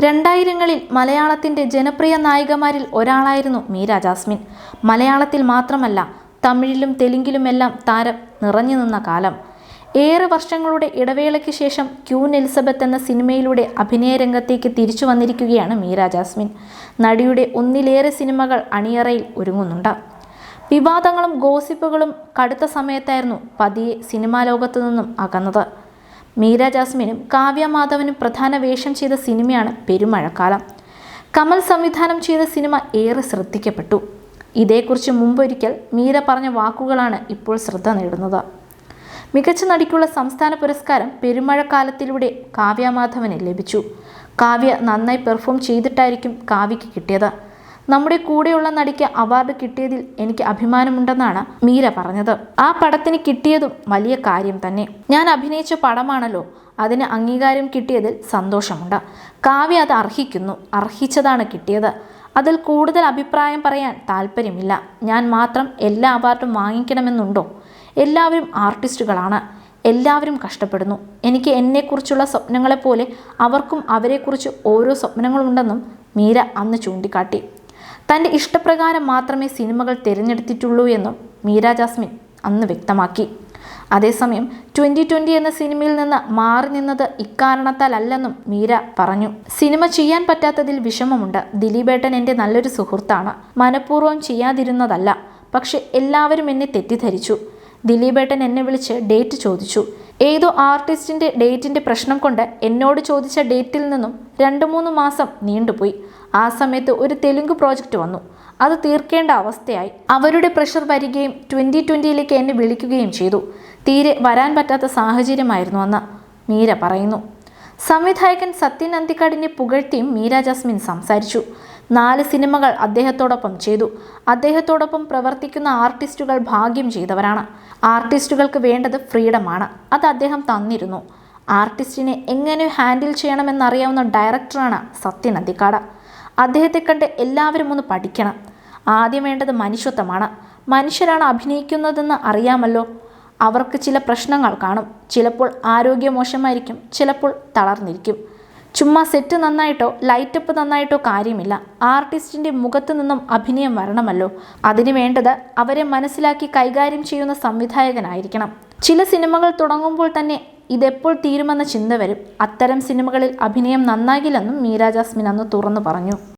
രണ്ടായിരങ്ങളിൽ മലയാളത്തിന്റെ ജനപ്രിയ നായികമാരിൽ ഒരാളായിരുന്നു മീര ജാസ്മിൻ. മലയാളത്തിൽ മാത്രമല്ല തമിഴിലും തെലുങ്കിലുമെല്ലാം താരം നിറഞ്ഞു നിന്ന കാലം. ഏറെ വർഷങ്ങളുടെ ഇടവേളയ്ക്ക് ശേഷം ക്യൂൻ എലിസബത്ത് എന്ന സിനിമയിലൂടെ അഭിനയ രംഗത്തേക്ക് തിരിച്ചു വന്നിരിക്കുകയാണ് മീര ജാസ്മിൻ. നടിയുടെ ഒന്നിലേറെ സിനിമകൾ അണിയറയിൽ ഒരുങ്ങുന്നുണ്ട്. വിവാദങ്ങളും ഗോസിപ്പുകളും കടുത്ത സമയത്തായിരുന്നു പതിയെ സിനിമാ ലോകത്തു നിന്നും അകന്നത്. മീര ജാസ്മിനും കാവ്യ മാധവനും പ്രധാന വേഷം ചെയ്ത സിനിമയാണ് പെരുമഴക്കാലം. കമൽ സംവിധാനം ചെയ്ത സിനിമ ഏറെ ശ്രദ്ധിക്കപ്പെട്ടു. ഇതേക്കുറിച്ച് മുമ്പൊരിക്കൽ മീര പറഞ്ഞ വാക്കുകളാണ് ഇപ്പോൾ ശ്രദ്ധ നേടുന്നത്. മികച്ച നടിക്കുള്ള സംസ്ഥാന പുരസ്കാരം പെരുമഴക്കാലത്തിലൂടെ കാവ്യ മാധവന് ലഭിച്ചു. കാവ്യ നന്നായി പെർഫോം ചെയ്തിട്ടായിരിക്കും കാവ്യയ്ക്ക് കിട്ടിയത്. നമ്മുടെ കൂടെയുള്ള നടിക്ക് അവാർഡ് കിട്ടിയതിൽ എനിക്ക് അഭിമാനമുണ്ടെന്നാണ് മീര പറഞ്ഞത്. ആ പടത്തിന് കിട്ടിയതും വലിയ കാര്യം തന്നെ. ഞാൻ അഭിനയിച്ച പടമാണല്ലോ അതിന് അംഗീകാരം കിട്ടിയതിൽ സന്തോഷമുണ്ട്. കാവ്യ അത് അർഹിക്കുന്നു അർഹിച്ചതാണ് കിട്ടിയത്. അതിൽ കൂടുതൽ അഭിപ്രായം പറയാൻ താല്പര്യമില്ല. ഞാൻ മാത്രം എല്ലാ അവാർഡും വാങ്ങിക്കണമെന്നുണ്ടോ? എല്ലാവരും ആർട്ടിസ്റ്റുകളാണ്. എല്ലാവരും കഷ്ടപ്പെടുന്നു. എനിക്ക് എന്നെക്കുറിച്ചുള്ള സ്വപ്നങ്ങളെപ്പോലെ അവർക്കും അവരെക്കുറിച്ച് ഓരോ സ്വപ്നങ്ങളുണ്ടെന്നും മീര അന്ന് ചൂണ്ടിക്കാട്ടി. തന്റെ ഇഷ്ടപ്രകാരം മാത്രമേ സിനിമകൾ തിരഞ്ഞെടുത്തിട്ടുള്ളൂ എന്നും മീര ജാസ്മിൻ അന്ന് വ്യക്തമാക്കി. അതേസമയം ട്വന്റി ട്വന്റി എന്ന സിനിമയിൽ നിന്ന് മാറി നിന്നത് ഇക്കാരണത്താലല്ലെന്നും മീര പറഞ്ഞു. സിനിമ ചെയ്യാൻ പറ്റാത്തതിൽ വിഷമമുണ്ട്. ദിലീപേട്ടൻ എന്റെ നല്ലൊരു സുഹൃത്താണ്. മനഃപൂർവം ചെയ്യാതിരുന്നതല്ല. പക്ഷെ എല്ലാവരും എന്നെ തെറ്റിദ്ധരിച്ചു. ദിലീപേട്ടൻ എന്നെ വിളിച്ച് ഡേറ്റ് ചോദിച്ചു. ഏതോ ആർട്ടിസ്റ്റിന്റെ ഡേറ്റിന്റെ പ്രശ്നം കൊണ്ട് എന്നോട് ചോദിച്ച ഡേറ്റിൽ നിന്നും രണ്ട് മൂന്ന് മാസം നീണ്ടുപോയി. ആ സമയത്ത് ഒരു തെലുങ്ക് പ്രോജക്റ്റ് വന്നു. അത് തീർക്കേണ്ട അവസ്ഥയായി. അവരുടെ പ്രഷർ വരികയും ട്വന്റി ട്വന്റിയിലേക്ക് എന്നെ വിളിക്കുകയും ചെയ്തു. തീരെ വരാൻ പറ്റാത്ത സാഹചര്യമായിരുന്നു അന്ന്. മീര പറയുന്നു. സംവിധായകൻ സത്യൻ അന്തിക്കാടിനെ പുകഴ്ത്തിയും മീര ജാസ്മിൻ സംസാരിച്ചു. നാല് സിനിമകൾ അദ്ദേഹത്തോടൊപ്പം ചെയ്തു. അദ്ദേഹത്തോടൊപ്പം പ്രവർത്തിക്കുന്ന ആർട്ടിസ്റ്റുകൾ ഭാഗ്യം ചെയ്തവരാണ്. ആർട്ടിസ്റ്റുകൾക്ക് വേണ്ടത് ഫ്രീഡമാണ്. അത് അദ്ദേഹം തന്നിരുന്നു. ആർട്ടിസ്റ്റിനെ എങ്ങനെ ഹാൻഡിൽ ചെയ്യണമെന്നറിയാവുന്ന ഡയറക്ടറാണ് സത്യൻ അന്തിക്കാട്. അദ്ദേഹത്തെ കണ്ട് എല്ലാവരും ഒന്ന് പഠിക്കണം. ആദ്യം വേണ്ടത് മനുഷ്യത്വമാണ്. മനുഷ്യരാണ് അഭിനയിക്കുന്നതെന്ന് അറിയാമല്ലോ. അവർക്ക് ചില പ്രശ്നങ്ങൾ കാണും. ചിലപ്പോൾ ആരോഗ്യം മോശമായിരിക്കും ചിലപ്പോൾ തളർന്നിരിക്കും. ചുമ്മാ സെറ്റ് നന്നായിട്ടോ ലൈറ്റപ്പ് നന്നായിട്ടോ കാര്യമില്ല. ആർട്ടിസ്റ്റിന്റെ മുഖത്തു നിന്നും അഭിനയം വരണമല്ലോ. അതിനു വേണ്ടത് അവരെ മനസ്സിലാക്കി കൈകാര്യം ചെയ്യുന്ന സംവിധായകനായിരിക്കണം. ചില സിനിമകൾ തുടങ്ങുമ്പോൾ തന്നെ ഇതെപ്പോൾ തീരുമെന്ന ചിന്ത വരും. അത്തരം സിനിമകളിൽ അഭിനയം നന്നാകില്ലെന്നും മീര ജാസ്മിൻ അന്ന് തുറന്നു പറഞ്ഞു.